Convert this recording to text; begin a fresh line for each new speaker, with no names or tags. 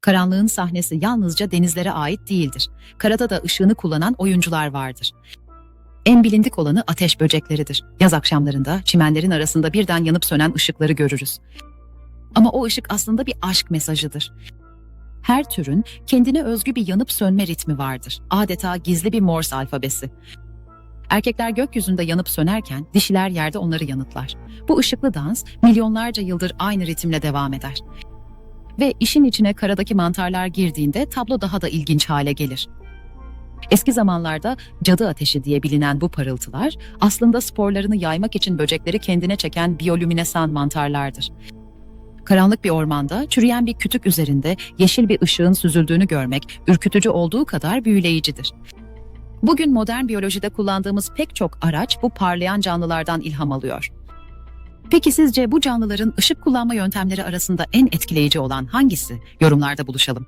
Karanlığın sahnesi yalnızca denizlere ait değildir. Karada da ışığını kullanan oyuncular vardır. En bilindik olanı ateş böcekleridir. Yaz akşamlarında çimenlerin arasında birden yanıp sönen ışıkları görürüz. Ama o ışık aslında bir aşk mesajıdır. Her türün kendine özgü bir yanıp sönme ritmi vardır. Adeta gizli bir Morse alfabesi. Erkekler gökyüzünde yanıp sönerken dişiler yerde onları yanıtlar. Bu ışıklı dans milyonlarca yıldır aynı ritimle devam eder. Ve işin içine karadaki mantarlar girdiğinde tablo daha da ilginç hale gelir. Eski zamanlarda cadı ateşi diye bilinen bu parıltılar aslında sporlarını yaymak için böcekleri kendine çeken biyolüminesan mantarlardır. Karanlık bir ormanda çürüyen bir kütük üzerinde yeşil bir ışığın süzüldüğünü görmek ürkütücü olduğu kadar büyüleyicidir. Bugün modern biyolojide kullandığımız pek çok araç bu parlayan canlılardan ilham alıyor. Peki sizce bu canlıların ışık kullanma yöntemleri arasında en etkileyici olan hangisi? Yorumlarda buluşalım.